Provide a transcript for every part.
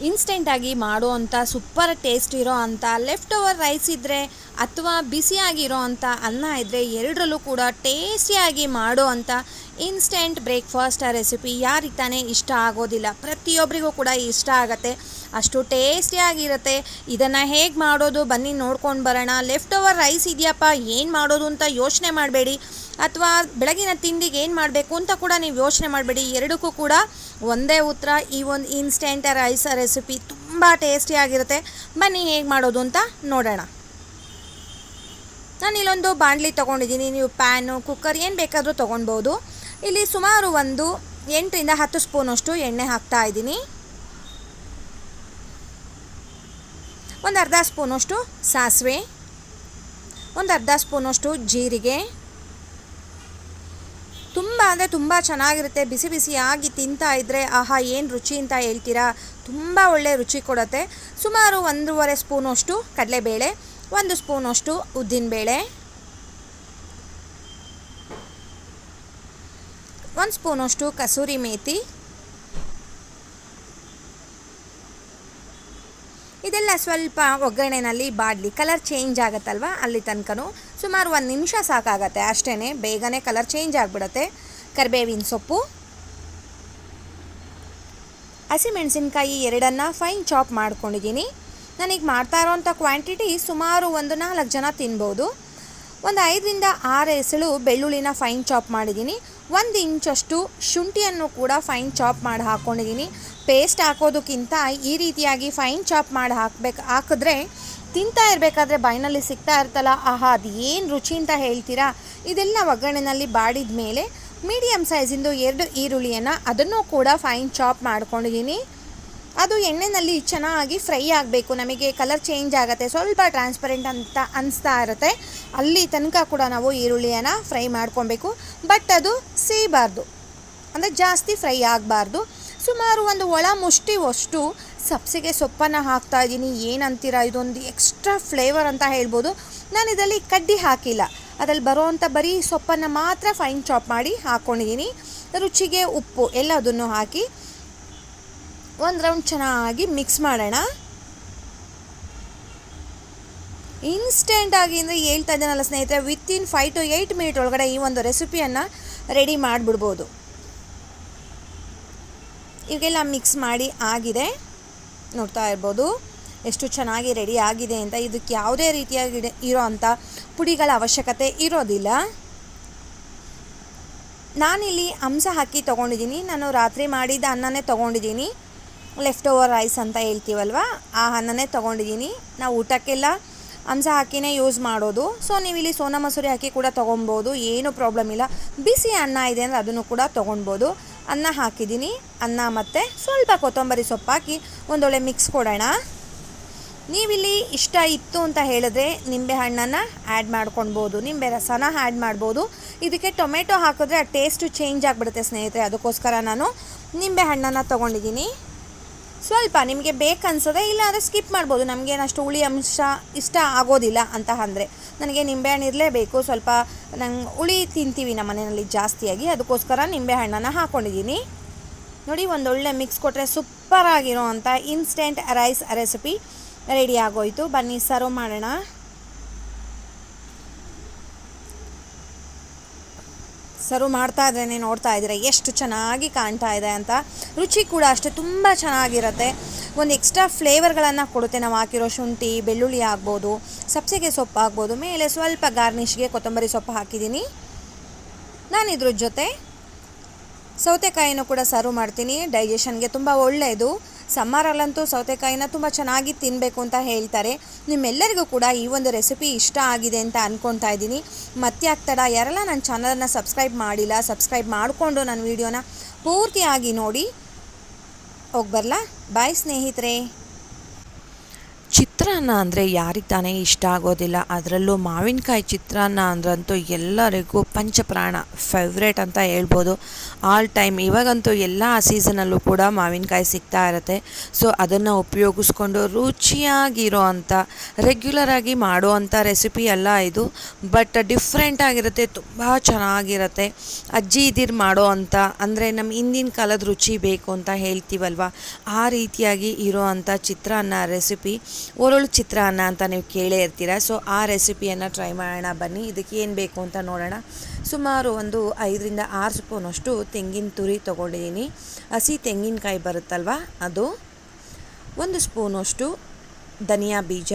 ಇನ್ಸ್ಟೆಂಟಾಗಿ ಮಾಡುವಂಥ super taste ಇರೋ ಅಂಥ ಲೆಫ್ಟ್ ಓವರ್ ರೈಸ್ ಇದ್ದರೆ ಅಥವಾ ಬಿಸಿಯಾಗಿರೋ ಅಂಥ ಅನ್ನ ಇದ್ದರೆ ಎರಡರಲ್ಲೂ ಕೂಡ ಟೇಸ್ಟಿಯಾಗಿ ಮಾಡೋ ಅಂಥ ಇನ್ಸ್ಟೆಂಟ್ ಬ್ರೇಕ್ಫಾಸ್ಟ್ ರೆಸಿಪಿ ಯಾರಿಗೆ ತಾನೇ ಇಷ್ಟ ಆಗೋದಿಲ್ಲ. ಪ್ರತಿಯೊಬ್ಬರಿಗೂ ಕೂಡ ಇಷ್ಟ ಆಗುತ್ತೆ. ಅಷ್ಟು ಟೇಸ್ಟಿಯಾಗಿರುತ್ತೆ ಇದನ್ನು ಹೇಗೆ ಮಾಡೋದು? ಬನ್ನಿ ನೋಡ್ಕೊಂಡು ಬರೋಣ. ಲೆಫ್ಟ್ ಓವರ್ ರೈಸ್ ಇದೆಯಪ್ಪ, ಏನು ಮಾಡೋದು ಅಂತ ಯೋಚನೆ ಮಾಡಬೇಡಿ. ಅಥವಾ ಬೆಳಗಿನ ತಿಂಡಿಗೆ ಏನು ಮಾಡಬೇಕು ಅಂತ ಕೂಡ ನೀವು ಯೋಚನೆ ಮಾಡಬೇಡಿ. ಎರಡಕ್ಕೂ ಕೂಡ ಒಂದೇ ಉತ್ತರ. ಈ ಒಂದು ಇನ್ಸ್ಟೆಂಟ್ ರೈಸ್ ರೆಸಿಪಿ ತುಂಬ ಟೇಸ್ಟಿಯಾಗಿರುತ್ತೆ ಬನ್ನಿ ಹೇಗೆ ಮಾಡೋದು ಅಂತ ನೋಡೋಣ. ನಾನು ಇಲ್ಲೊಂದು ಬಾಣಲಿ ತೊಗೊಂಡಿದ್ದೀನಿ. ನೀವು ಪ್ಯಾನು, ಕುಕ್ಕರ್ ಏನು ಬೇಕಾದರೂ ತೊಗೊಳ್ಬೋದು ಇಲ್ಲಿ ಸುಮಾರು ಒಂದು ಎಂಟರಿಂದ ಹತ್ತು ಸ್ಪೂನಷ್ಟು ಎಣ್ಣೆ ಹಾಕ್ತಾ ಇದ್ದೀನಿ. ಒಂದು ಅರ್ಧ ಸ್ಪೂನಷ್ಟು ಸಾಸಿವೆ. ಒಂದು ಅರ್ಧ ಸ್ಪೂನಷ್ಟು ಜೀರಿಗೆ. ತುಂಬ ಅಂದರೆ ತುಂಬ ಚೆನ್ನಾಗಿರುತ್ತೆ. ಬಿಸಿ ಬಿಸಿಯಾಗಿ ತಿಂತಾ ಇದ್ದರೆ ಆಹಾ, ಏನು ರುಚಿ ಅಂತ ಹೇಳ್ತೀರಾ? ತುಂಬ ಒಳ್ಳೆ ರುಚಿ ಕೊಡುತ್ತೆ. ಸುಮಾರು ಒಂದೂವರೆ ಸ್ಪೂನಷ್ಟು ಕಡಲೆಬೇಳೆ, ಒಂದು ಸ್ಪೂನಷ್ಟು ಉದ್ದಿನಬೇಳೆ. ಒಂದು ಸ್ಪೂನಷ್ಟು ಕಸೂರಿ ಮೇಥಿ ಇದೆಲ್ಲ ಸ್ವಲ್ಪ ಒಗ್ಗರಣೆನಲ್ಲಿ ಬಾಡಲಿ, ಕಲರ್ ಚೇಂಜ್ ಆಗುತ್ತಲ್ವ? ಅಲ್ಲಿ ತನಕನೂ ಸುಮಾರು ಒಂದು ನಿಮಿಷ ಸಾಕಾಗತ್ತೆ ಅಷ್ಟೇ ಬೇಗನೆ ಕಲರ್ ಚೇಂಜ್ ಆಗಿಬಿಡತ್ತೆ. ಕರಿಬೇವಿನ ಸೊಪ್ಪು. ಹಸಿಮೆಣಸಿನ್ಕಾಯಿ ಎರಡನ್ನು ಫೈನ್ ಚಾಪ್ ಮಾಡ್ಕೊಂಡಿದ್ದೀನಿ. ನನಗೆ ಮಾಡ್ತಾ ಇರೋವಂಥ ಕ್ವಾಂಟಿಟಿ ಸುಮಾರು ಒಂದು ನಾಲ್ಕು ಜನ ತಿನ್ಬೋದು. ಒಂದು ಐದರಿಂದ ಆರು ಎಸಳು ಬೆಳ್ಳುಳ್ಳಿನ ಫೈನ್ ಚಾಪ್ ಮಾಡಿದ್ದೀನಿ. ಒಂದು ಇಂಚಷ್ಟು ಶುಂಠಿಯನ್ನು ಕೂಡ ಫೈನ್ ಚಾಪ್ ಮಾಡಿ ಹಾಕ್ಕೊಂಡಿದ್ದೀನಿ ಪೇಸ್ಟ್ ಹಾಕೋದಕ್ಕಿಂತ ಈ ರೀತಿಯಾಗಿ ಫೈನ್ ಚಾಪ್ ಮಾಡಿ ಹಾಕ್ಬೇಕು. ಹಾಕಿದ್ರೆ ತಿಂತಾ ಇರಬೇಕಾದ್ರೆ ಬಾಯಿನಲ್ಲಿ ಸಿಗ್ತಾ ಇರ್ತಲ್ಲ ಆಹಾ ಅದು ಏನು ರುಚಿ ಅಂತ ಹೇಳ್ತೀರಾ? ಇದೆಲ್ಲ ಒಗ್ಗರಣೆಯಲ್ಲಿ ಬಾಡಿದ ಮೇಲೆ ಮೀಡಿಯಮ್ ಸೈಜಿಂದು ಎರಡು ಈರುಳ್ಳಿಯನ್ನು ಅದನ್ನು ಕೂಡ ಫೈನ್ ಚಾಪ್ ಮಾಡ್ಕೊಂಡಿದ್ದೀನಿ ಅದು ಎಣ್ಣೆಯಲ್ಲಿ ಚೆನ್ನಾಗಿ ಫ್ರೈ ಆಗಬೇಕು. ನಮಗೆ ಕಲರ್ ಚೇಂಜ್ ಆಗುತ್ತೆ. ಸ್ವಲ್ಪ ಟ್ರಾನ್ಸ್ಪರೆಂಟ್ ಅಂತ ಅನಿಸ್ತಾ ಇರುತ್ತೆ. ಅಲ್ಲಿ ತನಕ ಕೂಡ ನಾವು ಈರುಳ್ಳಿಯನ್ನು ಫ್ರೈ ಮಾಡ್ಕೊಬೇಕು. ಬಟ್ ಅದು ಸೀಬಾರ್ದು. ಅಂದರೆ ಜಾಸ್ತಿ ಫ್ರೈ ಆಗಬಾರ್ದು. ಸುಮಾರು ಒಂದು ಒಳ ಮುಷ್ಟಿವಷ್ಟು ಸಬ್ಸಿಗೆ ಸೊಪ್ಪನ್ನು ಹಾಕ್ತಾ ಇದ್ದೀನಿ. ಏನಂತೀರ? ಇದೊಂದು ಎಕ್ಸ್ಟ್ರಾ ಫ್ಲೇವರ್ ಅಂತ ಹೇಳ್ಬೋದು. ನಾನು ಇದರಲ್ಲಿ ಕಡ್ಡಿ ಹಾಕಿಲ್ಲ. ಅದರಲ್ಲಿ ಬರೋವಂಥ ಬರೀ ಸೊಪ್ಪನ್ನು ಮಾತ್ರ ಫೈನ್ ಚಾಪ್ ಮಾಡಿ ಹಾಕ್ಕೊಂಡಿದ್ದೀನಿ ರುಚಿಗೆ ಉಪ್ಪು ಎಲ್ಲದನ್ನು ಹಾಕಿ ಒಂದು ರೌಂಡ್ ಚೆನ್ನಾಗಿ ಮಿಕ್ಸ್ ಮಾಡೋಣ. ಇನ್ಸ್ಟೆಂಟಾಗಿ ಅಂದರೆ ಹೇಳ್ತಾ ಇದ್ದೇನಲ್ಲ ಸ್ನೇಹಿತರೆ within five two eight minute ಒಳಗಡೆ ಈ ಒಂದು ರೆಸಿಪಿಯನ್ನು ರೆಡಿ ಮಾಡಿಬಿಡ್ಬೋದು. ಇವಾಗೆಲ್ಲ ಮಿಕ್ಸ್ ಮಾಡಿ ಆಗಿದೆ. ನೋಡ್ತಾ ಇರ್ಬೋದು ಎಷ್ಟು ಚೆನ್ನಾಗಿ ರೆಡಿ ಆಗಿದೆ ಅಂತ. ಇದಕ್ಕೆ ಯಾವುದೇ ರೀತಿಯಾಗಿ ಇರೋ ಅಂಥ ಪುಡಿಗಳ ಅವಶ್ಯಕತೆ ಇರೋದಿಲ್ಲ. ನಾನಿಲ್ಲಿ ಅಂಸ ಹಾಕಿ ತೊಗೊಂಡಿದ್ದೀನಿ. ನಾನು ರಾತ್ರಿ ಮಾಡಿದ ಅನ್ನನೇ ತೊಗೊಂಡಿದ್ದೀನಿ. ಲೆಫ್ಟ್ ಓವರ್ ರೈಸ್ ಅಂತ ಹೇಳ್ತೀವಲ್ವ? ಆ ಅನ್ನನೇ ತೊಗೊಂಡಿದ್ದೀನಿ ನಾವು ಊಟಕ್ಕೆಲ್ಲ ಅಂಶ ಹಾಕಿನೇ ಯೂಸ್ ಮಾಡೋದು. ಸೊ ನೀವು ಇಲ್ಲಿ ಸೋನಾ ಮಸೂರಿ ಹಾಕಿ ಕೂಡ ತೊಗೊಬೋದು. ಏನೂ ಪ್ರಾಬ್ಲಮ್ ಇಲ್ಲ. ಬಿಸಿ ಅನ್ನ ಇದೆ ಅಂದರೆ ಅದನ್ನು ಕೂಡ ತೊಗೊಳ್ಬೋದು ಅನ್ನ ಹಾಕಿದ್ದೀನಿ ಅನ್ನ ಮತ್ತು ಸ್ವಲ್ಪ ಕೊತ್ತಂಬರಿ ಸೊಪ್ಪು ಹಾಕಿ ಒಂದೊಳ್ಳೆ ಮಿಕ್ಸ್ ಕೊಡೋಣ. ನೀವಿಲ್ಲಿ ಇಷ್ಟ ಇತ್ತು ಅಂತ ಹೇಳಿದ್ರೆ ನಿಂಬೆ ಹಣ್ಣನ್ನು ಆ್ಯಡ್ ಮಾಡ್ಕೊಳ್ಬೋದು. ನಿಂಬೆ ರಸನ ಆ್ಯಡ್ ಮಾಡ್ಬೋದು. ಇದಕ್ಕೆ ಟೊಮೆಟೊ ಹಾಕಿದ್ರೆ ಆ ಟೇಸ್ಟು ಚೇಂಜ್ ಆಗಿಬಿಡುತ್ತೆ ಸ್ನೇಹಿತರೆ. ಅದಕ್ಕೋಸ್ಕರ ನಾನು ನಿಂಬೆ ಹಣ್ಣನ್ನು ತೊಗೊಂಡಿದ್ದೀನಿ ಸ್ವಲ್ಪ ನಿಮಗೆ ಬೇಕನ್ಸೋದೆ ಇಲ್ಲ ಅಂದರೆ ಸ್ಕಿಪ್ ಮಾಡ್ಬೋದು. ನಮಗೇನಷ್ಟು ಹುಳಿ ಅಂಶ ಇಷ್ಟ ಆಗೋದಿಲ್ಲ ಅಂತ ಅಂದರೆ. ನನಗೆ ನಿಂಬೆಹಣ್ಣು ಇರಲೇಬೇಕು. ಸ್ವಲ್ಪ ನಂಗೆ ಹುಳಿ ತಿಂತೀವಿ ನಮ್ಮ ಮನೆಯಲ್ಲಿ ಜಾಸ್ತಿಯಾಗಿ. ಅದಕ್ಕೋಸ್ಕರ ನಿಂಬೆಹಣ್ಣನ್ನು ಹಾಕ್ಕೊಂಡಿದ್ದೀನಿ ನೋಡಿ, ಒಂದೊಳ್ಳೆ ಮಿಕ್ಸ್ ಕೊಟ್ಟರೆ ಸೂಪರಾಗಿರೋ ಅಂಥ ಇನ್ಸ್ಟೆಂಟ್ ರೈಸ್ ರೆಸಿಪಿ ರೆಡಿ ಆಗೋಯಿತು. ಬನ್ನಿ ಸರ್ವ್ ಮಾಡೋಣ. ಸರ್ವ್ ಮಾಡ್ತಾ ಇದ್ರೇ ನೋಡ್ತಾ ಇದ್ದೀರಾ, ಎಷ್ಟು ಚೆನ್ನಾಗಿ ಕಾಣ್ತಾ ಇದೆ ಅಂತ. ರುಚಿ ಕೂಡ ಅಷ್ಟೇ, ತುಂಬ ಚೆನ್ನಾಗಿರುತ್ತೆ. ಒಂದು ಎಕ್ಸ್ಟ್ರಾ ಫ್ಲೇವರ್ಗಳನ್ನು ಕೊಡುತ್ತೆ, ನಾವು ಹಾಕಿರೋ ಶುಂಠಿ, ಬೆಳ್ಳುಳ್ಳಿ ಆಗ್ಬೋದು, ಸಬ್ಸಿಗೆ ಸೊಪ್ಪು ಆಗ್ಬೋದು, ಮೇಲೆ ಸ್ವಲ್ಪ ಗಾರ್ನಿಷ್ಗೆ ಕೊತ್ತಂಬರಿ ಸೊಪ್ಪು ಹಾಕಿದ್ದೀನಿ. ನಾನು ಇದ್ರ ಜೊತೆ ಸೌತೆಕಾಯಿನೂ ಕೂಡ ಸರ್ವ್ ಮಾಡ್ತೀನಿ ಡೈಜೆಷನ್ಗೆ ತುಂಬ ಒಳ್ಳೆಯದು. ಸಮ್ಮರಲ್ಲಂತೂ ಸೌತೆಕಾಯಿನ ತುಂಬ ಚೆನ್ನಾಗಿ ತಿನ್ನಬೇಕು ಅಂತ ಹೇಳ್ತಾರೆ. ನಿಮ್ಮೆಲ್ಲರಿಗೂ ಕೂಡ ಈ ಒಂದು ರೆಸಿಪಿ ಇಷ್ಟ ಆಗಿದೆ ಅಂತ ಅಂದ್ಕೊತಾ ಇದ್ದೀನಿ. ಮತ್ತೆ ಆಗ್ತಡ ಯಾರೆಲ್ಲ ನನ್ನ ಚಾನಲನ್ನು ಸಬ್ಸ್ಕ್ರೈಬ್ ಮಾಡಿಲ್ಲ ಸಬ್ಸ್ಕ್ರೈಬ್ ಮಾಡಿಕೊಂಡು ನನ್ನ ವೀಡಿಯೋನ ಪೂರ್ತಿಯಾಗಿ ನೋಡಿ. ಹೋಗಿ ಬರಲಾ ಬಾಯ್ ಸ್ನೇಹಿತರೆ ಚಿತ್ರಾನ್ನ ಅಂದರೆ ಯಾರಿಗೆ ತಾನೇ ಇಷ್ಟ ಆಗೋದಿಲ್ಲ. ಅದರಲ್ಲೂ ಮಾವಿನಕಾಯಿ ಚಿತ್ರಾನ್ನ ಅಂದ್ರಂತೂ ಎಲ್ಲರಿಗೂ ಪಂಚಪ್ರಾಣ ಫೇವ್ರೇಟ್ ಅಂತ ಹೇಳ್ಬೋದು. ಆಲ್ ಟೈಮ್ ಇವಾಗಂತೂ ಎಲ್ಲ ಸೀಸನಲ್ಲೂ ಕೂಡ ಮಾವಿನಕಾಯಿ ಸಿಗ್ತಾ ಇರುತ್ತೆ. ಸೊ ಅದನ್ನು ಉಪಯೋಗಿಸ್ಕೊಂಡು ರುಚಿಯಾಗಿರೋ ಅಂಥ ರೆಗ್ಯುಲರಾಗಿ ಮಾಡೋ ಅಂಥ ರೆಸಿಪಿ ಅಲ್ಲ ಇದು. ಬಟ್ ಡಿಫ್ರೆಂಟ್ ಆಗಿರುತ್ತೆ, ತುಂಬ ಚೆನ್ನಾಗಿರುತ್ತೆ. ಅಜ್ಜಿ ಇದಿರು ಮಾಡೋ ಅಂಥ ಅಂದರೆ ನಮ್ಮ ಹಿಂದಿನ ಕಾಲದ ರುಚಿ ಬೇಕು ಅಂತ ಹೇಳ್ತೀವಲ್ವ? ಆ ರೀತಿಯಾಗಿ ಇರೋ ಅಂಥ ಚಿತ್ರಾನ್ನ ರೆಸಿಪಿ ಒರಳು ಚಿತ್ರಾನ್ನ ಅಂತ ನೀವು ಕೇಳೇ ಇರ್ತೀರ. ಸೊ ಆ ರೆಸಿಪಿಯನ್ನು ಟ್ರೈ ಮಾಡೋಣ, ಬನ್ನಿ. ಇದಕ್ಕೆ ಏನು ಬೇಕು ಅಂತ ನೋಡೋಣ. ಸುಮಾರು ಒಂದು ಐದರಿಂದ ಆರು ಸ್ಪೂನಷ್ಟು ತೆಂಗಿನ ತುರಿ ತೊಗೊಂಡಿದ್ದೀನಿ. ಹಸಿ ತೆಂಗಿನಕಾಯಿ ಬರುತ್ತಲ್ವ? ಅದು. ಒಂದು ಸ್ಪೂನಷ್ಟು ಧನಿಯಾ ಬೀಜ.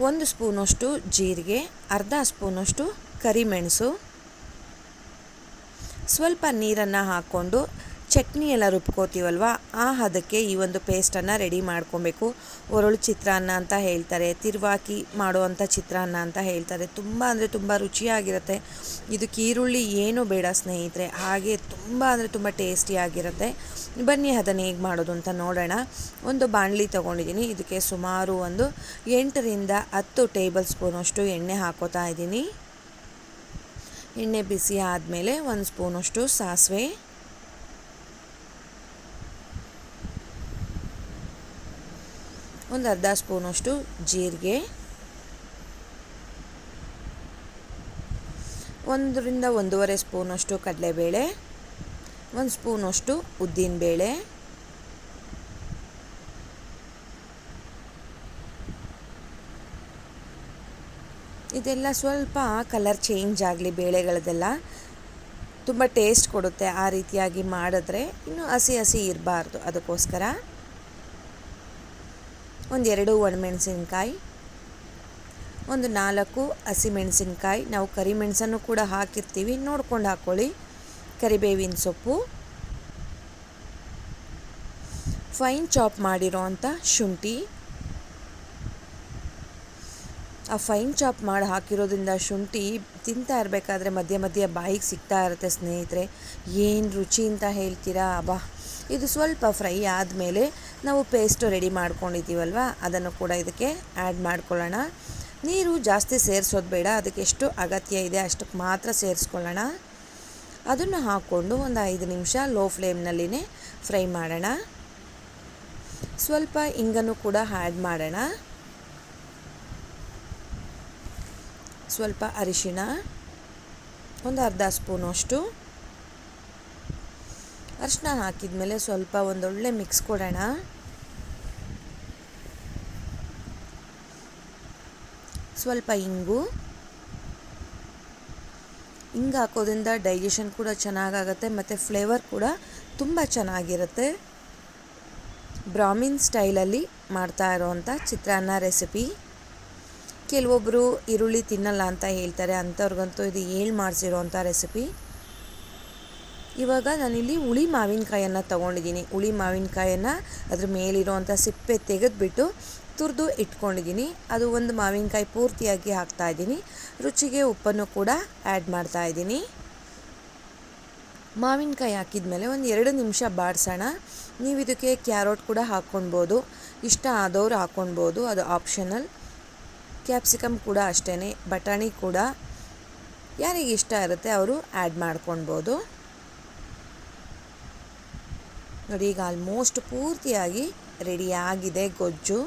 ಒಂದು ಸ್ಪೂನಷ್ಟು ಜೀರಿಗೆ. ಅರ್ಧ ಸ್ಪೂನಷ್ಟು ಕರಿಮೆಣಸು. ಸ್ವಲ್ಪ ನೀರನ್ನು ಹಾಕ್ಕೊಂಡು ಚಟ್ನಿ ಎಲ್ಲ ರುಬ್ಕೋತೀವಲ್ವ? ಆ ಹದಕ್ಕೆ ಈ ಒಂದು ಪೇಸ್ಟನ್ನು ರೆಡಿ ಮಾಡ್ಕೊಬೇಕು. ಒರಳು ಚಿತ್ರಾನ್ನ ಅಂತ ಹೇಳ್ತಾರೆ, ತಿರುವಾಕಿ ಮಾಡುವಂಥ ಚಿತ್ರಾನ್ನ ಅಂತ ಹೇಳ್ತಾರೆ. ತುಂಬ ಅಂದರೆ ತುಂಬ ರುಚಿಯಾಗಿರುತ್ತೆ. ಇದಕ್ಕೆ ಈರುಳ್ಳಿ ಏನೂ ಬೇಡ ಸ್ನೇಹಿತರೆ, ಹಾಗೆ ತುಂಬ ಅಂದರೆ ತುಂಬ ಟೇಸ್ಟಿಯಾಗಿರುತ್ತೆ ಬನ್ನಿ ಅದನ್ನು ಹೇಗೆ ಮಾಡೋದು ಅಂತ ನೋಡೋಣ. ಒಂದು ಬಾಣಲಿ ತೊಗೊಂಡಿದ್ದೀನಿ. ಇದಕ್ಕೆ ಸುಮಾರು ಒಂದು ಎಂಟರಿಂದ ಹತ್ತು ಟೇಬಲ್ ಸ್ಪೂನಷ್ಟು ಎಣ್ಣೆ ಹಾಕೋತಾ ಇದ್ದೀನಿ. ಎಣ್ಣೆ ಬಿಸಿ ಆದಮೇಲೆ ಒಂದು ಸ್ಪೂನಷ್ಟು ಸಾಸಿವೆ. ಒಂದು ಅರ್ಧ ಸ್ಪೂನಷ್ಟು ಜೀರಿಗೆ. ಒಂದರಿಂದ ಒಂದೂವರೆ ಸ್ಪೂನಷ್ಟು ಕಡಲೆಬೇಳೆ. ಒಂದು ಸ್ಪೂನಷ್ಟು ಉದ್ದಿನಬೇಳೆ. ಇದೆಲ್ಲ ಸ್ವಲ್ಪ ಕಲರ್ ಚೇಂಜ್ ಆಗಲಿ ಬೇಳೆಗಳದೆಲ್ಲ. ತುಂಬ ಟೇಸ್ಟ್ ಕೊಡುತ್ತೆ ಆ ರೀತಿಯಾಗಿ ಮಾಡಿದ್ರೆ. ಇನ್ನು ಹಸಿ ಹಸಿ ಇರಬಾರ್ದು ಅದಕ್ಕೋಸ್ಕರ. ಒಂದೆರಡು ಒಣಮೆಣಸಿನ್ಕಾಯಿ, ಒಂದು ನಾಲ್ಕು ಹಸಿಮೆಣಸಿನ್ಕಾಯಿ ನಾವು ಕರಿಮೆಣಸನ್ನು ಕೂಡ ಹಾಕಿರ್ತೀವಿ. ನೋಡ್ಕೊಂಡು ಹಾಕ್ಕೊಳ್ಳಿ ಕರಿಬೇವಿನ ಸೊಪ್ಪು. ಫೈನ್ ಚಾಪ್ ಮಾಡಿರೋ ಅಂಥ ಶುಂಠಿ. ಆ ಫೈನ್ ಚಾಪ್ ಮಾಡಿ ಹಾಕಿರೋದ್ರಿಂದ ಶುಂಠಿ ತಿಂತಾ ಇರಬೇಕಾದ್ರೆ ಮಧ್ಯೆ ಮಧ್ಯೆ ಬಾಯಿಗೆ ಸಿಗ್ತಾ ಇರುತ್ತೆ ಸ್ನೇಹಿತರೆ. ಏನು ರುಚಿ ಅಂತ ಹೇಳ್ತೀರಾ? ಬಾ ಇದು ಸ್ವಲ್ಪ ಫ್ರೈ ಆದಮೇಲೆ ನಾವು ಪೇಸ್ಟು ರೆಡಿ ಮಾಡ್ಕೊಂಡಿದ್ದೀವಲ್ವ? ಅದನ್ನು ಕೂಡ ಇದಕ್ಕೆ ಆ್ಯಡ್ ಮಾಡ್ಕೊಳ್ಳೋಣ. ನೀರು ಜಾಸ್ತಿ ಸೇರಿಸೋದು ಬೇಡ. ಅದಕ್ಕೆ ಎಷ್ಟು ಅಗತ್ಯ ಇದೆ ಅಷ್ಟಕ್ಕೆ ಮಾತ್ರ ಸೇರಿಸ್ಕೊಳ್ಳೋಣ. ಅದನ್ನು ಹಾಕ್ಕೊಂಡು ಒಂದು ಐದು ನಿಮಿಷ ಲೋ ಫ್ಲೇಮ್ನಲ್ಲಿನೇ ಫ್ರೈ ಮಾಡೋಣ. ಸ್ವಲ್ಪ ಇಂಗನ್ನು ಕೂಡ ಆ್ಯಡ್ ಮಾಡೋಣ. ಸ್ವಲ್ಪ ಅರಿಶಿಣ, ಒಂದು ಅರ್ಧ ಸ್ಪೂನಷ್ಟು ಅರಿಶಿನ ಹಾಕಿದ್ಮೇಲೆ ಸ್ವಲ್ಪ ಒಂದೊಳ್ಳೆ ಮಿಕ್ಸ್ ಕೊಡೋಣ. ಸ್ವಲ್ಪ ಇಂಗು. ಹಿಂಗೆ ಹಾಕೋದ್ರಿಂದ ಡೈಜೆಷನ್ ಕೂಡ ಚೆನ್ನಾಗಾಗತ್ತೆ, ಮತ್ತು ಫ್ಲೇವರ್ ಕೂಡ ತುಂಬ ಚೆನ್ನಾಗಿರುತ್ತೆ. ಬ್ರಾಮಿನ್ ಸ್ಟೈಲಲ್ಲಿ ಮಾಡ್ತಾ ಇರೋವಂಥ ಚಿತ್ರಾನ್ನ ರೆಸಿಪಿ. ಕೆಲವೊಬ್ಬರು ಈರುಳ್ಳಿ ತಿನ್ನಲ್ಲ ಅಂತ ಹೇಳ್ತಾರೆ, ಅಂಥವ್ರಿಗಂತೂ ಇದು ಏಳು ಮಾಡಿಸಿರೋ ಅಂಥ ರೆಸಿಪಿ ಇವಾಗ ನಾನಿಲ್ಲಿ ಹುಳಿ ಮಾವಿನಕಾಯನ್ನು ತೊಗೊಂಡಿದ್ದೀನಿ. ಹುಳಿ ಮಾವಿನಕಾಯನ್ನು ಅದ್ರ ಮೇಲಿರೋವಂಥ ಸಿಪ್ಪೆ ತೆಗೆದುಬಿಟ್ಟು ತುರಿದು ಇಟ್ಕೊಂಡಿದ್ದೀನಿ. ಅದು ಒಂದು ಮಾವಿನಕಾಯಿ ಪೂರ್ತಿಯಾಗಿ ಹಾಕ್ತಾಯಿದ್ದೀನಿ ರುಚಿಗೆ ಉಪ್ಪನ್ನು ಕೂಡ ಆ್ಯಡ್ ಮಾಡ್ತಾಯಿದ್ದೀನಿ ಮಾವಿನಕಾಯಿ ಹಾಕಿದ್ಮೇಲೆ ಒಂದು ಎರಡು ನಿಮಿಷ ಬಾಡಿಸೋಣ. ನೀವು ಇದಕ್ಕೆ ಕ್ಯಾರೋಟ್ ಕೂಡ ಹಾಕ್ಕೊಳ್ಬೋದು ಇಷ್ಟ ಆದವ್ರು ಹಾಕ್ಕೊಳ್ಬೋದು ಅದು ಆಪ್ಷನಲ್ ಕ್ಯಾಪ್ಸಿಕಮ್ ಕೂಡ ಅಷ್ಟೇ ಬಟಾಣಿ ಕೂಡ. ಯಾರಿಗೆ ಇಷ್ಟ ಇರುತ್ತೆ ಅವರು ಆ್ಯಡ್ ಮಾಡ್ಕೊಳ್ಬೋದು. ನೋಡಿ, ಈಗ ಆಲ್ಮೋಸ್ಟ್ ಪೂರ್ತಿಯಾಗಿ ರೆಡಿ ಆಗಿದೆ ಗೊಜ್ಜು.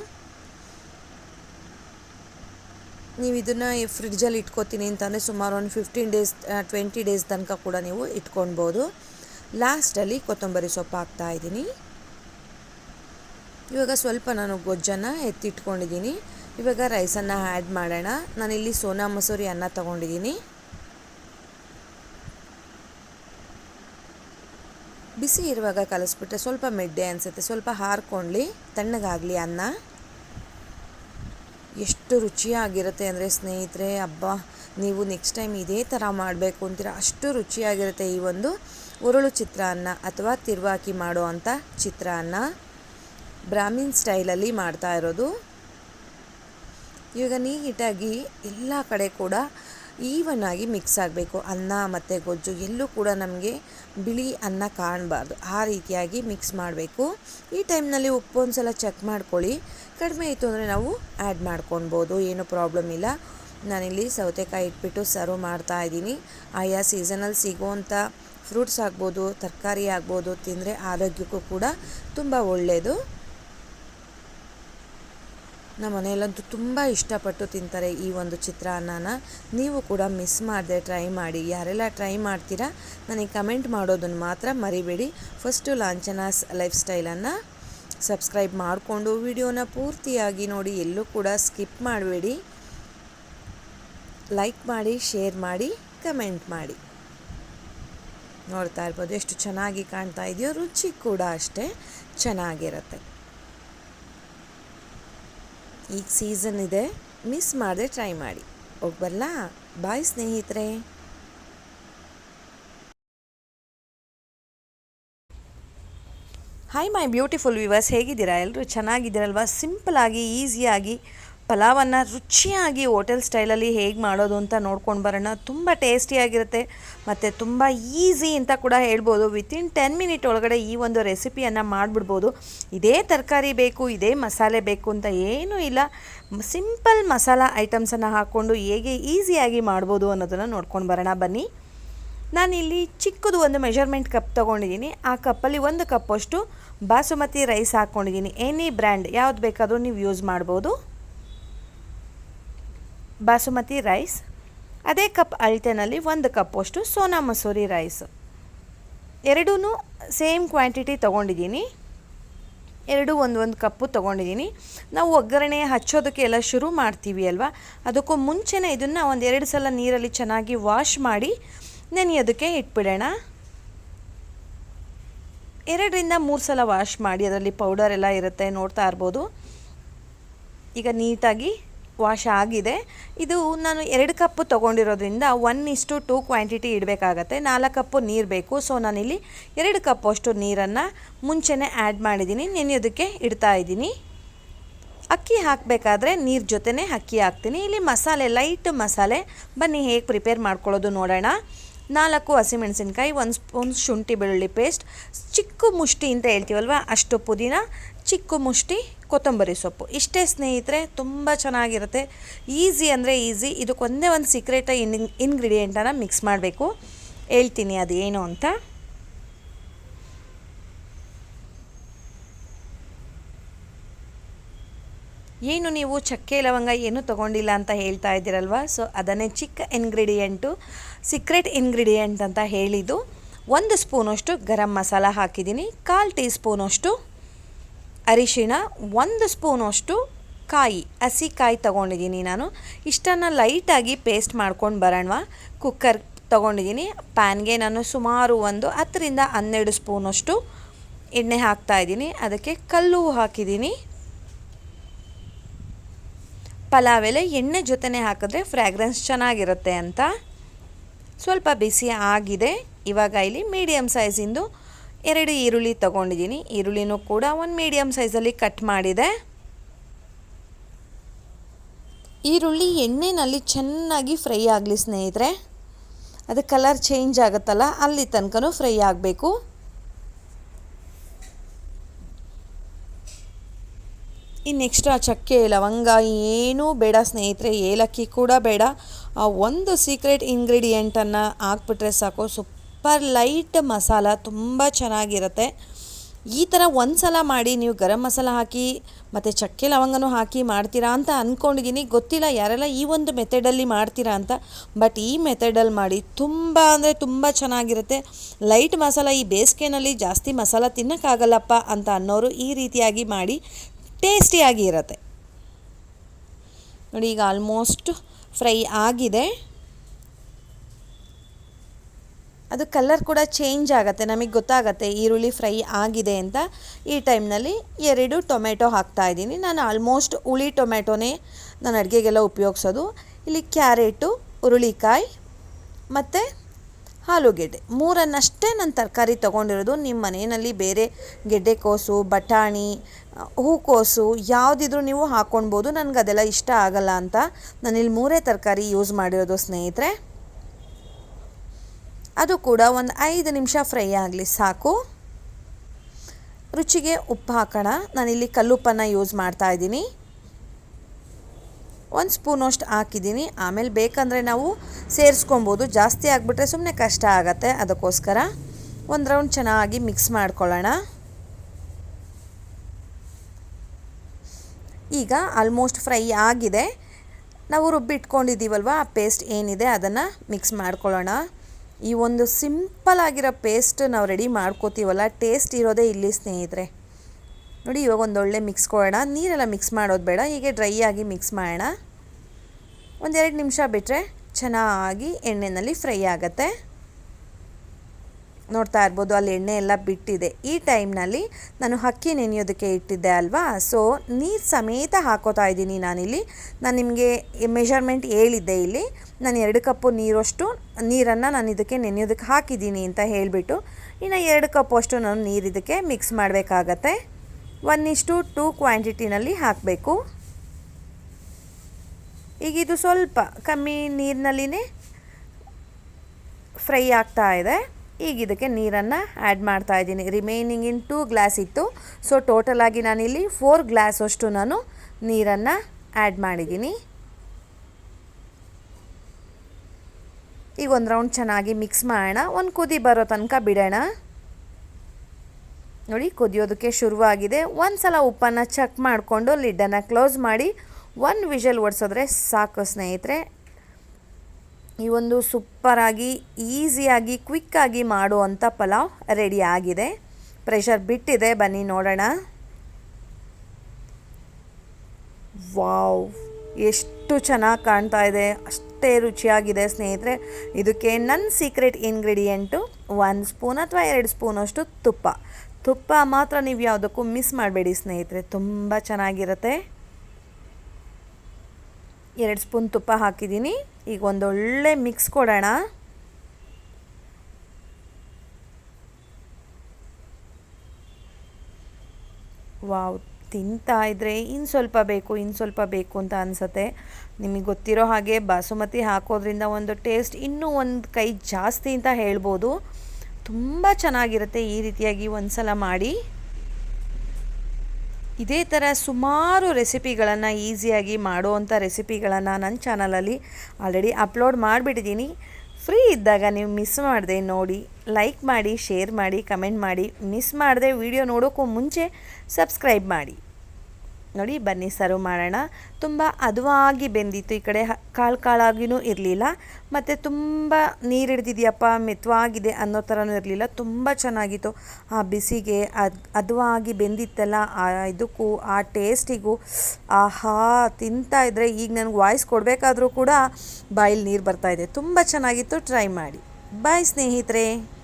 ನೀವು ಇದನ್ನು ಫ್ರಿಡ್ಜಲ್ಲಿ ಇಟ್ಕೋತೀನಿ ಅಂತಂದರೆ ಸುಮಾರು ಒಂದು ಫಿಫ್ಟೀನ್ ಡೇಸ್ ಟ್ವೆಂಟಿ ಡೇಸ್ ತನಕ ಕೂಡ ನೀವು ಇಟ್ಕೊಳ್ಬೋದು. ಲಾಸ್ಟಲ್ಲಿ ಕೊತ್ತಂಬರಿ ಸೊಪ್ಪು ಹಾಕ್ತಾಯಿದ್ದೀನಿ ಇವಾಗ ಸ್ವಲ್ಪ ನಾನು ಗೊಜ್ಜನ್ನು ಎತ್ತಿಟ್ಕೊಂಡಿದ್ದೀನಿ. ಇವಾಗ ರೈಸನ್ನು ಆ್ಯಡ್ ಮಾಡೋಣ. ನಾನಿಲ್ಲಿ ಸೋನಾ ಮಸೂರಿ ಅನ್ನ ತಗೊಂಡಿದ್ದೀನಿ. ಬಿಸಿ ಇರುವಾಗ ಕಲಿಸ್ಬಿಟ್ರೆ ಸ್ವಲ್ಪ ಮೆಡ್ಡೆ ಅನಿಸುತ್ತೆ. ಸ್ವಲ್ಪ ಹಾರ್ಕೊಳ್ಳಿ ತಣ್ಣಗಾಗಲಿ ಅನ್ನ. ಎಷ್ಟು ರುಚಿಯಾಗಿರುತ್ತೆ ಅಂದರೆ ಸ್ನೇಹಿತರೆ ಹಬ್ಬ ನೀವು ನೆಕ್ಸ್ಟ್ ಟೈಮ್ ಇದೇ ಥರ ಮಾಡಬೇಕು ಅಂತೀರ? ಅಷ್ಟು ರುಚಿಯಾಗಿರುತ್ತೆ ಈ ಒಂದು ಉರುಳು ಚಿತ್ರಾನ್ನ ಅಥವಾ ತಿರುವಾಕಿ ಮಾಡೋ ಅಂಥ ಚಿತ್ರಾನ್ನ ಬ್ರಾಹ್ಮಿನ್ ಸ್ಟೈಲಲ್ಲಿ ಮಾಡ್ತಾ ಇರೋದು. ಇವಾಗ ನೀಟಾಗಿ ಎಲ್ಲ ಕಡೆ ಕೂಡ ಈವನ್ ಆಗಿ ಮಿಕ್ಸ್ ಆಗಬೇಕು. ಅನ್ನ ಮತ್ತು ಗೊಜ್ಜು ಎಲ್ಲೂ ಕೂಡ ನಮಗೆ ಬಿಳಿ ಅನ್ನ ಕಾಣಬಾರ್ದು. ಆ ರೀತಿಯಾಗಿ ಮಿಕ್ಸ್ ಮಾಡಬೇಕು. ಈ ಟೈಮ್ನಲ್ಲಿ ಉಪ್ಪು ಒಂದು ಸಲ ಚೆಕ್ ಮಾಡ್ಕೊಳ್ಳಿ. ಕಡಿಮೆ ಇತ್ತು ಅಂದರೆ ನಾವು ಆ್ಯಡ್ ಮಾಡ್ಕೊಳ್ಬೋದು. ಏನೂ ಪ್ರಾಬ್ಲಮ್ ಇಲ್ಲ. ನಾನಿಲ್ಲಿ ಸೌತೆಕಾಯಿ ಇಟ್ಬಿಟ್ಟು ಸರ್ವ್ ಮಾಡ್ತಾ ಇದ್ದೀನಿ. ಆಯಾ ಸೀಸನಲ್ಲಿ ಸಿಗುವಂಥ ಫ್ರೂಟ್ಸ್ ಆಗ್ಬೋದು, ತರಕಾರಿ ಆಗ್ಬೋದು ತಿಂದರೆ ಆರೋಗ್ಯಕ್ಕೂ ಕೂಡ ತುಂಬ ಒಳ್ಳೆಯದು ನಮ್ಮ ಮನೆಯಲ್ಲಂತೂ ತುಂಬ ಇಷ್ಟಪಟ್ಟು ತಿಂತಾರೆ ಈ ಒಂದು ಚಿತ್ರಾನ್ನನ ನೀವು ಕೂಡ ಮಿಸ್ ಮಾಡದೆ ಟ್ರೈ ಮಾಡಿ. ಯಾರೆಲ್ಲ ಟ್ರೈ ಮಾಡ್ತೀರಾ, ನನಗೆ ಕಮೆಂಟ್ ಮಾಡೋದನ್ನು ಮಾತ್ರ ಮರಿಬೇಡಿ. ಫಸ್ಟು ಲಾಂಛನಾಸ್ ಲೈಫ್ ಸ್ಟೈಲನ್ನು ಸಬ್ಸ್ಕ್ರೈಬ್ ಮಾಡಿಕೊಂಡು ವಿಡಿಯೋನ ಪೂರ್ತಿಯಾಗಿ ನೋಡಿ. ಎಲ್ಲೂ ಕೂಡ ಸ್ಕಿಪ್ ಮಾಡಬೇಡಿ. ಲೈಕ್ ಮಾಡಿ ಶೇರ್ ಮಾಡಿ ಕಮೆಂಟ್ ಮಾಡಿ. ನೋಡ್ತಾ ಇರ್ಬೋದು, ಎಷ್ಟು ಚೆನ್ನಾಗಿ ಕಾಣ್ತಾ ಇದೆಯೋ, ರುಚಿ ಕೂಡ ಅಷ್ಟೇ ಚೆನ್ನಾಗಿರುತ್ತೆ. ಈಗ ಸೀಸನ್ ಇದೆ. ಮಿಸ್ ಮಾಡದೆ ಟ್ರೈ ಮಾಡಿ. ಹೋಗ್ಬಲ್ಲ ಬಾಯ್ ಸ್ನೇಹಿತರೆ. ಹಾಯ್ ಮೈ ಬ್ಯೂಟಿಫುಲ್ ವಿವರ್ಸ್ ಹೇಗಿದ್ದೀರಾ? ಎಲ್ಲರೂ ಚೆನ್ನಾಗಿದ್ದೀರಲ್ವ? ಸಿಂಪಲಾಗಿ ಈಸಿಯಾಗಿ ಪಲಾವನ್ನು ರುಚಿಯಾಗಿ ಹೋಟೆಲ್ ಸ್ಟೈಲಲ್ಲಿ ಹೇಗೆ ಮಾಡೋದು ಅಂತ ನೋಡ್ಕೊಂಡು ಬರೋಣ. ತುಂಬ ಟೇಸ್ಟಿಯಾಗಿರುತ್ತೆ ಮತ್ತು ತುಂಬ ಈಸಿ ಅಂತ ಕೂಡ ಹೇಳ್ಬೋದು. ವಿತಿನ್ ಟೆನ್ ಮಿನಿಟ್ ಒಳಗಡೆ ಈ ಒಂದು ರೆಸಿಪಿಯನ್ನು ಮಾಡಿಬಿಡ್ಬೋದು. ಇದೇ ತರಕಾರಿ ಬೇಕು, ಇದೇ ಮಸಾಲೆ ಬೇಕು ಅಂತ ಏನೂ ಇಲ್ಲ. ಸಿಂಪಲ್ ಮಸಾಲ ಐಟಮ್ಸನ್ನು ಹಾಕ್ಕೊಂಡು ಹೇಗೆ ಈಸಿಯಾಗಿ ಮಾಡ್ಬೋದು ಅನ್ನೋದನ್ನು ನೋಡ್ಕೊಂಡು ಬರೋಣ. ಬನ್ನಿ. ನಾನಿಲ್ಲಿ ಚಿಕ್ಕದು ಒಂದು ಮೆಷರ್ಮೆಂಟ್ ಕಪ್ ತೊಗೊಂಡಿದ್ದೀನಿ. ಆ ಕಪ್ಪಲ್ಲಿ ಒಂದು ಕಪ್ಪಷ್ಟು ಬಾಸುಮತಿ ರೈಸ್ ಹಾಕ್ಕೊಂಡಿದ್ದೀನಿ ಎನಿ ಬ್ರ್ಯಾಂಡ್ ಯಾವ್ದು ಬೇಕಾದರೂ ನೀವು ಯೂಸ್ ಮಾಡ್ಬೋದು. ಬಾಸುಮತಿ ರೈಸ್, ಅದೇ ಕಪ್ ಅಳತೆನಲ್ಲಿ ಒಂದು ಕಪ್ಪಷ್ಟು ಸೋನಾ ಮಸೂರಿ ರೈಸ್. ಎರಡೂ ಸೇಮ್ ಕ್ವಾಂಟಿಟಿ ತೊಗೊಂಡಿದ್ದೀನಿ. ಎರಡು ಒಂದೊಂದು ಒಂದು ಕಪ್ಪು ತೊಗೊಂಡಿದ್ದೀನಿ. ನಾವು ಒಗ್ಗರಣೆ ಹಚ್ಚೋದಕ್ಕೆ ಎಲ್ಲ ಶುರು ಮಾಡ್ತೀವಿ ಅಲ್ವಾ? ಅದಕ್ಕೂ ಮುಂಚೆನೇ ಇದನ್ನು ಒಂದು ಎರಡು ಸಲ ನೀರಲ್ಲಿ ಚೆನ್ನಾಗಿ ವಾಶ್ ಮಾಡಿ ನೆನೆಯೋದಕ್ಕೆ ಇಟ್ಬಿಡೋಣ. ಎರಡರಿಂದ ಮೂರು ಸಲ ವಾಶ್ ಮಾಡಿ, ಅದರಲ್ಲಿ ಪೌಡರ್ ಎಲ್ಲ ಇರುತ್ತೆ ನೋಡ್ತಾ ಇರ್ಬೋದು. ಈಗ ನೀಟಾಗಿ ವಾಶ್ ಆಗಿದೆ. ಇದು ನಾನು ಎರಡು ಕಪ್ಪು ತೊಗೊಂಡಿರೋದ್ರಿಂದ ಒನ್ ಇಷ್ಟು ಟೂ ಕ್ವಾಂಟಿಟಿ ಇಡಬೇಕಾಗತ್ತೆ. ನಾಲ್ಕು ಕಪ್ಪು ನೀರು ಬೇಕು. ಸೊ ನಾನಿಲ್ಲಿ ಎರಡು ಕಪ್ಪು ಅಷ್ಟು ನೀರನ್ನು ಮುಂಚೆನೇ ಆ್ಯಡ್ ಮಾಡಿದ್ದೀನಿ. ನೆನೆಯೋದಕ್ಕೆ ಇಡ್ತಾ ಇದ್ದೀನಿ. ಅಕ್ಕಿ ಹಾಕಬೇಕಾದ್ರೆ ನೀರು ಜೊತೆನೇ ಅಕ್ಕಿ ಹಾಕ್ತೀನಿ. ಇಲ್ಲಿ ಮಸಾಲೆ ಲೈಟ್ ಮಸಾಲೆ. ಬನ್ನಿ, ಹೇಗೆ ಪ್ರಿಪೇರ್ ಮಾಡ್ಕೊಳ್ಳೋದು ನೋಡೋಣ. ನಾಲ್ಕು ಹಸಿಮೆಣಸಿನ್ಕಾಯಿ, ಒಂದು ಸ್ಪೂನ್ ಶುಂಠಿ ಬೆಳ್ಳುಳ್ಳಿ ಪೇಸ್ಟ್ ಚಿಕ್ಕ ಮುಷ್ಟಿ ಅಂತ ಹೇಳ್ತೀವಲ್ವ, ಅಷ್ಟು ಪುದೀನ. ಚಿಕ್ಕ ಮುಷ್ಟಿ ಕೊತ್ತಂಬರಿ ಸೊಪ್ಪು. ಇಷ್ಟೇ ಸ್ನೇಹಿತರೆ, ತುಂಬ ಚೆನ್ನಾಗಿರುತ್ತೆ. ಈಸಿ ಅಂದರೆ ಈಸಿ. ಇದಕ್ಕೆ ಒಂದೇ ಒಂದು ಸೀಕ್ರೆಟ್ ಇನ್ ಇನ್ಗ್ರೀಡಿಯೆಂಟನ್ನು ಮಿಕ್ಸ್ ಮಾಡಬೇಕು. ಹೇಳ್ತೀನಿ ಅದು ಏನು ಅಂತ. ಏನು ನೀವು ಚಕ್ಕೆ, ಲವಂಗ ಏನು ತಗೊಂಡಿಲ್ಲ ಅಂತ ಹೇಳ್ತಾ ಇದ್ದೀರಲ್ವ? ಸೊ ಅದನ್ನೇ ಚಿಕ್ಕ ಇನ್ಗ್ರೀಡಿಯೆಂಟು ಸೀಕ್ರೆಟ್ ಇನ್ಗ್ರೀಡಿಯೆಂಟ್ ಅಂತ ಹೇಳಿದ್ದು. ಒಂದು ಸ್ಪೂನಷ್ಟು ಗರಂ ಮಸಾಲ ಹಾಕಿದ್ದೀನಿ. ಕಾಲು ಟೀ ಸ್ಪೂನಷ್ಟು ಅರಿಶಿಣ, ಒಂದು ಸ್ಪೂನಷ್ಟು ಕಾಯಿ, ಹಸಿ ಕಾಯಿ ತೊಗೊಂಡಿದ್ದೀನಿ ನಾನು. ಇಷ್ಟನ್ನು ಲೈಟಾಗಿ ಪೇಸ್ಟ್ ಮಾಡ್ಕೊಂಡು ಬರೋಣ ಕುಕ್ಕರ್ ತೊಗೊಂಡಿದ್ದೀನಿ. ಪ್ಯಾನ್ಗೆ ನಾನು ಸುಮಾರು ಒಂದು ಹತ್ತರಿಂದ ಹನ್ನೆರಡು ಸ್ಪೂನಷ್ಟು ಎಣ್ಣೆ ಹಾಕ್ತಾಯಿದ್ದೀನಿ ಅದಕ್ಕೆ ಕಲ್ಲು ಹಾಕಿದ್ದೀನಿ. ಪಲಾವ್ ಎಲೆ ಎಣ್ಣೆ ಜೊತೆನೇ ಹಾಕಿದ್ರೆ ಫ್ರ್ಯಾಗ್ರೆನ್ಸ್ ಚೆನ್ನಾಗಿರುತ್ತೆ ಅಂತ. ಸ್ವಲ್ಪ ಬಿಸಿ ಆಗಿದೆ. ಇವಾಗ ಇಲ್ಲಿ ಮೀಡಿಯಮ್ ಸೈಜಿಂದು ಎರಡು ಈರುಳ್ಳಿ ತಗೊಂಡಿದ್ದೀನಿ. ಈರುಳ್ಳಿನೂ ಕೂಡ ಒಂದು ಮೀಡಿಯಮ್ ಸೈಜಲ್ಲಿ ಕಟ್ ಮಾಡಿದೆ. ಈರುಳ್ಳಿ ಎಣ್ಣೆನಲ್ಲಿ ಚೆನ್ನಾಗಿ ಫ್ರೈ ಆಗಲಿ ಸ್ನೇಹಿತರೆ. ಅದು ಕಲರ್ ಚೇಂಜ್ ಆಗುತ್ತಲ್ಲ, ಅಲ್ಲಿ ತನಕನೂ ಫ್ರೈ ಆಗಬೇಕು. ಇನ್ನು ಎಕ್ಸ್ಟ್ರಾ ಚಕ್ಕೆ, ಲವಂಗ, ಏನೂ ಬೇಡ ಸ್ನೇಹಿತರೆ. ಏಲಕ್ಕಿ ಕೂಡ ಬೇಡ. ಆ ಒಂದು ಸೀಕ್ರೆಟ್ ಇಂಗ್ರೀಡಿಯೆಂಟನ್ನು ಹಾಕ್ಬಿಟ್ರೆ ಸಾಕು ಸೂಪರ್ ಲೈಟ್ ಮಸಾಲ ತುಂಬ ಚೆನ್ನಾಗಿರುತ್ತೆ. ಈ ಥರ ಒಂದು ಸಲ ಮಾಡಿ ನೀವು ಗರಂ ಮಸಾಲ ಹಾಕಿ, ಮತ್ತು ಚಕ್ಕೆ ಲವಂಗನೂ ಹಾಕಿ ಮಾಡ್ತೀರಾ ಅಂತ ಅಂದ್ಕೊಂಡಿದ್ದೀನಿ ಗೊತ್ತಿಲ್ಲ ಯಾರೆಲ್ಲ ಈ ಒಂದು ಮೆಥಡಲ್ಲಿ ಮಾಡ್ತೀರಾ ಅಂತ. ಬಟ್ ಈ ಮೆಥಡಲ್ಲಿ ಮಾಡಿ ತುಂಬ ಅಂದರೆ ತುಂಬ ಚೆನ್ನಾಗಿರುತ್ತೆ. ಲೈಟ್ ಮಸಾಲ ಈ ಬೇಸಿಗೆನಲ್ಲಿ ಜಾಸ್ತಿ ಮಸಾಲ ತಿನ್ನೋಕ್ಕಾಗಲ್ಲಪ್ಪ ಅಂತ ಅನ್ನೋರು ಈ ರೀತಿಯಾಗಿ ಮಾಡಿ ಟೇಸ್ಟಿಯಾಗಿ ಇರುತ್ತೆ. ನೋಡಿ ಈಗ ಆಲ್ಮೋಸ್ಟ್ ಫ್ರೈ ಆಗಿದೆ. ಅದು ಕಲರ್ ಕೂಡ ಚೇಂಜ್ ಆಗುತ್ತೆ, ನಮಗೆ ಗೊತ್ತಾಗತ್ತೆ, ಈರುಳ್ಳಿ ಫ್ರೈ ಆಗಿದೆ ಅಂತ. ಈ ಟೈಮ್ನಲ್ಲಿ ಎರಡು ಟೊಮೆಟೊ ಹಾಕ್ತಾ ಇದ್ದೀನಿ. ನಾನು ಆಲ್ಮೋಸ್ಟ್ ಹುಳಿ ಟೊಮೆಟೊನೇ ನಾನು ಅಡುಗೆಗೆಲ್ಲ ಉಪಯೋಗಿಸೋದು. ಇಲ್ಲಿ ಕ್ಯಾರೆಟು, ಹುರುಳಿಕಾಯಿ ಮತ್ತು ಆಲೂಗೆಡ್ಡೆ ಮೂರನ್ನಷ್ಟೇ ನಾನು ತರಕಾರಿ ತೊಗೊಂಡಿರೋದು. ನಿಮ್ಮ ಮನೆಯಲ್ಲಿ ಬೇರೆ ಗೆಡ್ಡೆಕೋಸು ಬಟಾಣಿ ಹೂಕೋಸು ಯಾವುದಿದ್ರೂ ನೀವು ಹಾಕ್ಕೊಳ್ಬೋದು ನನಗೆ ಅದೆಲ್ಲ ಇಷ್ಟ ಆಗಲ್ಲ ಅಂತ ನಾನಿಲ್ಲಿ ಮೂರೇ ತರಕಾರಿ ಯೂಸ್ ಮಾಡಿರೋದು ಸ್ನೇಹಿತರೆ. ಅದು ಕೂಡ ಒಂದು ಐದು ನಿಮಿಷ ಫ್ರೈ ಆಗಲಿ ಸಾಕು. ರುಚಿಗೆ ಉಪ್ಪು ಹಾಕೋಣ. ನಾನಿಲ್ಲಿ ಕಲ್ಲುಪ್ಪನ್ನು ಯೂಸ್ ಮಾಡ್ತಾ ಇದ್ದೀನಿ. ಒಂದು ಸ್ಪೂನಷ್ಟು ಹಾಕಿದ್ದೀನಿ. ಆಮೇಲೆ ಬೇಕಂದರೆ ನಾವು ಸೇರಿಸ್ಕೊಬೋದು. ಜಾಸ್ತಿ ಆಗಿಬಿಟ್ರೆ ಸುಮ್ಮನೆ ಕಷ್ಟ ಆಗುತ್ತೆ. ಅದಕ್ಕೋಸ್ಕರ ಒಂದು ರೌಂಡ್ ಚೆನ್ನಾಗಿ ಮಿಕ್ಸ್ ಮಾಡ್ಕೊಳ್ಳೋಣ. ಈಗ ಆಲ್ಮೋಸ್ಟ್ ಫ್ರೈ ಆಗಿದೆ. ನಾವು ರುಬ್ಬಿಟ್ಕೊಂಡಿದ್ದೀವಲ್ವ? ಆ ಪೇಸ್ಟ್ ಏನಿದೆ ಅದನ್ನು ಮಿಕ್ಸ್ ಮಾಡ್ಕೊಳ್ಳೋಣ. ಈ ಒಂದು ಸಿಂಪಲ್ ಆಗಿರೋ ಪೇಸ್ಟ್ ನಾವು ರೆಡಿ ಮಾಡ್ಕೋತೀವಲ್ಲ, ಟೇಸ್ಟ್ ಇರೋದೇ ಇಲ್ಲಿ ಸ್ನೇಹಿತರೆ. ನೋಡಿ, ಇವಾಗ ಒಂದೊಳ್ಳೆ ಮಿಕ್ಸ್ ಕೊಡೋಣ. ನೀರೆಲ್ಲ ಮಿಕ್ಸ್ ಮಾಡೋದು ಬೇಡ, ಹೀಗೆ ಡ್ರೈ ಆಗಿ ಮಿಕ್ಸ್ ಮಾಡೋಣ. ಒಂದೆರಡು ನಿಮಿಷ ಬಿಟ್ಟರೆ ಚೆನ್ನಾಗಿ ಎಣ್ಣೆಯಲ್ಲಿ ಫ್ರೈ ಆಗುತ್ತೆ. ನೋಡ್ತಾ ಇರ್ಬೋದು, ಅಲ್ಲಿ ಎಣ್ಣೆ ಎಲ್ಲ ಬಿಟ್ಟಿದೆ. ಈ ಟೈಮ್ನಲ್ಲಿ ನಾನು ಹಕ್ಕಿ ನೆನೆಯೋದಕ್ಕೆ ಇಟ್ಟಿದ್ದೆ ಅಲ್ವಾ? ಸೊ ನೀರು ಸಮೇತ ಹಾಕೋತಾ ಇದ್ದೀನಿ ನಾನಿಲ್ಲಿ. ನಾನು ನಿಮಗೆ ಮೆಷರ್ಮೆಂಟ್ ಹೇಳಿದ್ದೆ ಇಲ್ಲಿ. ನಾನು ಎರಡು ಕಪ್ಪು ನೀರಷ್ಟು, ನೀರನ್ನು ನಾನು ಇದಕ್ಕೆ ನೆನೆಯೋದಕ್ಕೆ ಹಾಕಿದ್ದೀನಿ ಅಂತ ಹೇಳಿಬಿಟ್ಟು, ಇನ್ನು ಎರಡು ಕಪ್ಪು ಅಷ್ಟು ನಾನು ನೀರು ಇದಕ್ಕೆ ಮಿಕ್ಸ್ ಮಾಡಬೇಕಾಗತ್ತೆ. ಒನ್ ಇಷ್ಟು ಟೂ ಕ್ವಾಂಟಿಟಿನಲ್ಲಿ ಹಾಕಬೇಕು. ಈಗ ಇದು ಸ್ವಲ್ಪ ಕಮ್ಮಿ ನೀರಿನಲ್ಲಿನೇ ಫ್ರೈ ಆಗ್ತಾ ಇದೆ. ಈಗ ಇದಕ್ಕೆ ನೀರನ್ನು ಆ್ಯಡ್ ಮಾಡ್ತಾ ಇದ್ದೀನಿ. ರಿಮೈನಿಂಗ್ ಇನ್ ಟೂ ಗ್ಲಾಸ್ ಇತ್ತು. ಸೊ ಟೋಟಲಾಗಿ ನಾನಿಲ್ಲಿ ಫೋರ್ ಗ್ಲಾಸ್ ಅಷ್ಟು ನಾನು ನೀರನ್ನು ಆ್ಯಡ್ ಮಾಡಿದ್ದೀನಿ. ಈಗ ಒಂದು ರೌಂಡ್ ಚೆನ್ನಾಗಿ ಮಿಕ್ಸ್ ಮಾಡೋಣ. ಒಂದು ಕುದಿ ಬರೋ ತನಕ ಬಿಡೋಣ. ನೋಡಿ, ಕುದಿಯೋದಕ್ಕೆ ಶುರುವಾಗಿದೆ. ಒಂದು ಸಲ ಉಪ್ಪನ್ನು ಚೆಕ್ ಮಾಡಿಕೊಂಡು ಲಿಡ್ಡನ್ನು ಕ್ಲೋಸ್ ಮಾಡಿ ಒಂದು ವಿಷಲ್ ಓಡಿಸಿದ್ರೆ ಸಾಕು ಸ್ನೇಹಿತರೆ. ಈ ಒಂದು ಸೂಪ್ಪರಾಗಿ ಈಸಿಯಾಗಿ, ಕ್ವಿಕ್ಕಾಗಿ ಮಾಡುವಂಥ ಪಲಾವ್ ರೆಡಿ ಆಗಿದೆ. ಪ್ರೆಷರ್ ಬಿಟ್ಟಿದೆ, ಬನ್ನಿ ನೋಡೋಣ. ವಾವ್, ಎಷ್ಟು ಚೆನ್ನಾಗಿ ಕಾಣ್ತಾ ಇದೆ, ಅಷ್ಟೇ ರುಚಿಯಾಗಿದೆ ಸ್ನೇಹಿತರೆ. ಇದಕ್ಕೆ ನನ್ನ ಸೀಕ್ರೆಟ್ ಇಂಗ್ರೀಡಿಯೆಂಟು ಒಂದು ಸ್ಪೂನ್ ಅಥವಾ ಎರಡು ಸ್ಪೂನಷ್ಟು ತುಪ್ಪ. ತುಪ್ಪ ಮಾತ್ರ ನೀವು ಯಾವುದಕ್ಕೂ ಮಿಸ್ ಮಾಡಬೇಡಿ ಸ್ನೇಹಿತರೆ, ತುಂಬ ಚೆನ್ನಾಗಿರುತ್ತೆ. ಎರಡು ಸ್ಪೂನ್ ತುಪ್ಪ ಹಾಕಿದ್ದೀನಿ. ಈಗ ಒಂದೊಳ್ಳೆ ಮಿಕ್ಸ್ ಕೊಡೋಣ. ವಾವ್, ತಿಂತಾ ಇದ್ದರೆ ಇನ್ನು ಸ್ವಲ್ಪ ಬೇಕು ಇನ್ನು ಸ್ವಲ್ಪ ಬೇಕು ಅಂತ ಅನಿಸುತ್ತೆ. ನಿಮಗೆ ಗೊತ್ತಿರೋ ಹಾಗೆ ಬಾಸುಮತಿ ಹಾಕೋದ್ರಿಂದ ಒಂದು ಟೇಸ್ಟ್ ಇನ್ನೂ ಒಂದು ಕೈ ಜಾಸ್ತಿ ಅಂತ ಹೇಳ್ಬೋದು. ತುಂಬ ಚೆನ್ನಾಗಿರುತ್ತೆ ಈ ರೀತಿಯಾಗಿ ಒಂದು ಸಲ ಮಾಡಿ. ಇದೇ ಥರ ಸುಮಾರು ರೆಸಿಪಿಗಳನ್ನು ಈಸಿಯಾಗಿ ಮಾಡುವಂಥ ರೆಸಿಪಿಗಳನ್ನು ನನ್ನ ಚಾನಲಲ್ಲಿ ಆಲ್ರೆಡಿ ಅಪ್ಲೋಡ್ ಮಾಡಿಬಿಟ್ಟಿದ್ದೀನಿ. ಫ್ರೀ ಇದ್ದಾಗ ನೀವು ಮಿಸ್ ಮಾಡಿದೆ ನೋಡಿ, ಲೈಕ್ ಮಾಡಿ, ಶೇರ್ ಮಾಡಿ, ಕಮೆಂಟ್ ಮಾಡಿ, ಮಿಸ್ ಮಾಡದೆ ವಿಡಿಯೋ ನೋಡೋಕ್ಕೂ ಮುಂಚೆ ಸಬ್ಸ್ಕ್ರೈಬ್ ಮಾಡಿ. ನೋಡಿ, ಬನ್ನಿ, ಸರ್ವ್ ಮಾಡೋಣ. ತುಂಬ ಹದವಾಗಿ ಬೆಂದಿತ್ತು. ಈ ಕಡೆ ಕಾಳು ಕಾಳಾಗಿಯೂ ಇರಲಿಲ್ಲ. ಮತ್ತು ತುಂಬ ನೀರು ಹಿಡ್ದಿದೆಯಪ್ಪ ಮೆತ್ತವಾಗಿದೆ ಅನ್ನೋ ಥರನೂ ಇರಲಿಲ್ಲ. ತುಂಬ ಚೆನ್ನಾಗಿತ್ತು. ಆ ಬಿಸಿಗೆ ಅದು ಹದವಾಗಿ ಬೆಂದಿತ್ತಲ್ಲ, ಆ ಇದಕ್ಕೂ, ಆ ಟೇಸ್ಟಿಗೂ, ಆಹಾ, ತಿಂತಾ ಇದ್ದರೆ ಈಗ ನನಗೆ ವಾಯ್ಸ್ ಕೊಡಬೇಕಾದ್ರೂ ಕೂಡ ಬಾಯಲ್ಲಿ ನೀರು ಬರ್ತಾಯಿದೆ ತುಂಬ ಚೆನ್ನಾಗಿತ್ತು. ಟ್ರೈ ಮಾಡಿ. ಬಾಯ್ ಸ್ನೇಹಿತರೆ.